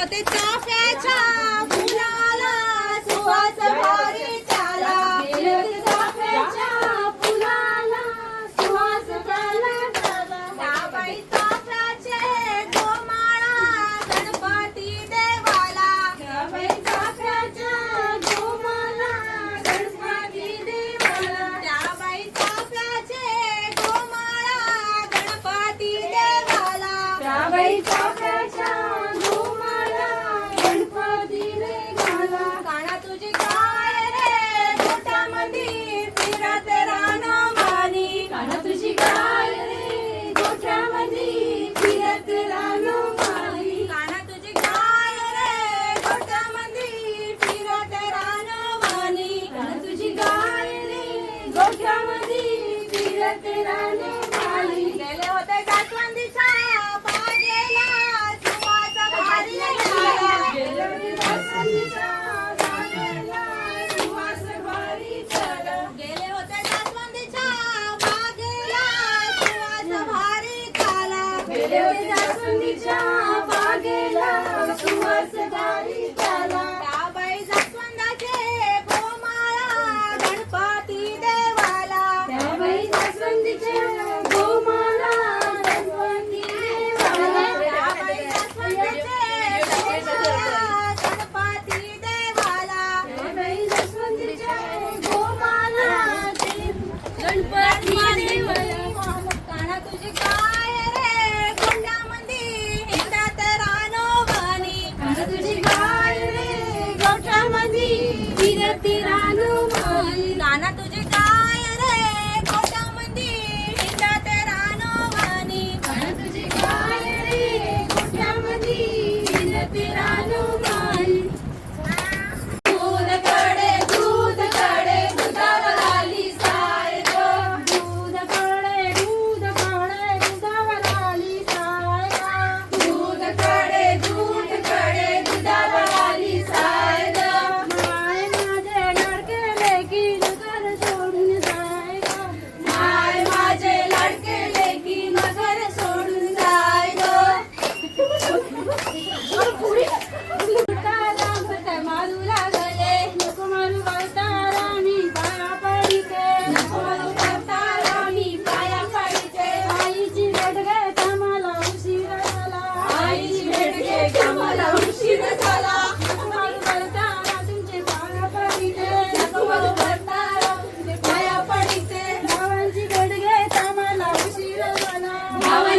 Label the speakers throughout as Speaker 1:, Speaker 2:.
Speaker 1: 我的早饭吃 I know.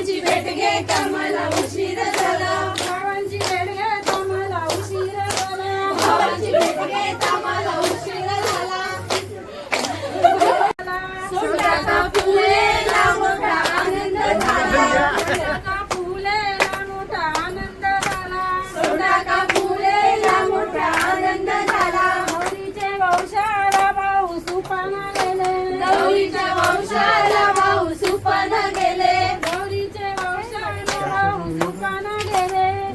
Speaker 1: बाबांची भेट घेता मला उशीर झाला. बाबांची भेट घेता मला उशीर झाला. बाबांची भेट घेता मला उशीर झाला.
Speaker 2: सुजाता फुले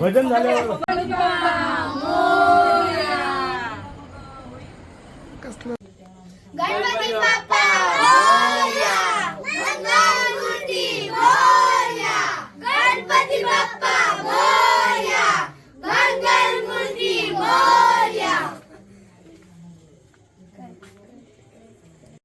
Speaker 2: भजन झाल्यावर
Speaker 1: गणपती बाप्पा!